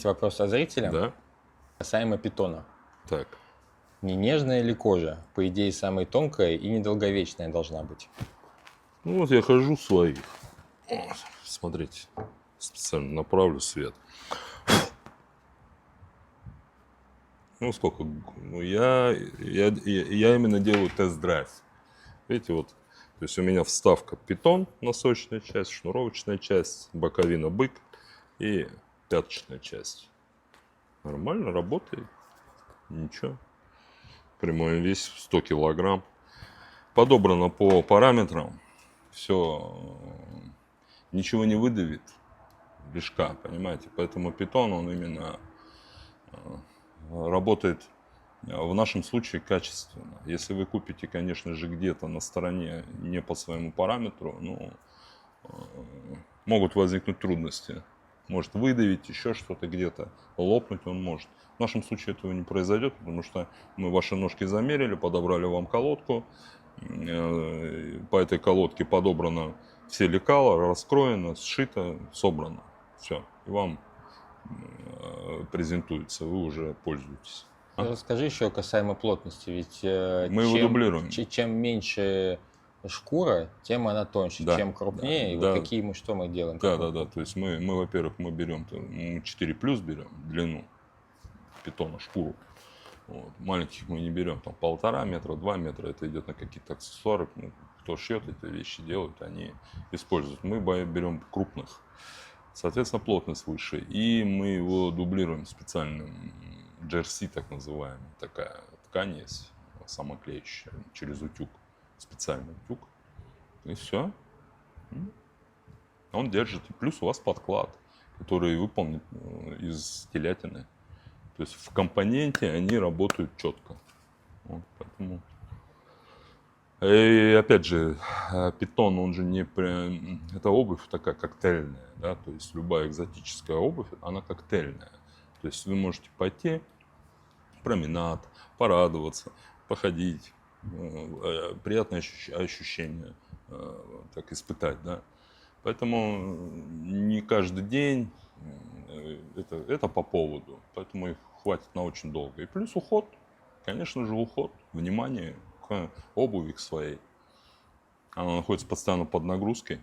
Есть вопрос от зрителя Да? касаемо питона. Так. Не нежная ли кожа? По идее, самая тонкая и недолговечная должна быть. Ну вот я хожу своих. Смотрите, специально направлю свет. Ну сколько? Ну я, я, я, я именно делаю тест-драйв. Видите, вот, то есть у меня вставка питон, носочная часть, шнуровочная часть, боковина бык и пяточная часть. Нормально работает. Ничего. Прямой вес 100 килограмм. Подобрано по параметрам. Все. Ничего не выдавит лишка, понимаете? Поэтому питон, он именно э, работает э, в нашем случае качественно. Если вы купите, конечно же, где-то на стороне не по своему параметру, ну, э, могут возникнуть трудности. Может выдавить, еще что-то где-то, лопнуть он может. В нашем случае этого не произойдет, потому что мы ваши ножки замерили, подобрали вам колодку. Э, По этой колодке подобрано все лекала, раскроено, сшито, собрано. Все. И вам э, презентуется, вы уже пользуетесь. А? Расскажи еще касаемо плотности, ведь э, Мы его чем, дублируем. че- чем меньше шкура, тем она тоньше, Да, чем крупнее. да, и да. вот какие мы что мы делаем? Да, да, да. То есть мы, мы во-первых, мы берем мы 4 плюс берем длину питона, шкуру. Вот. Маленьких мы не берем, там полтора метра, два метра, это идет на какие-то аксессуары. Ну, кто шьет эти вещи, делают, они используют. Мы берем крупных, соответственно, плотность выше. И мы его дублируем специальным джерси, так называемый. Такая ткань есть, самоклеющая, через утюг, специальный утюг. И все. Он держит. И плюс у вас подклад, который выполнен э, из телятины. То есть в компоненте они работают четко. Вот, поэтому... И опять же, э, питон, он же не... Это обувь такая коктейльная, да, то есть любая экзотическая обувь, она коктейльная. То есть вы можете пойти, променад, порадоваться, походить, приятное ощущ- ощущение э, так испытать, да. Поэтому не каждый день э, это, это по поводу, поэтому их хватит на очень долго. И плюс уход, конечно же, уход, внимание к обуви к своей. Она находится постоянно под нагрузкой,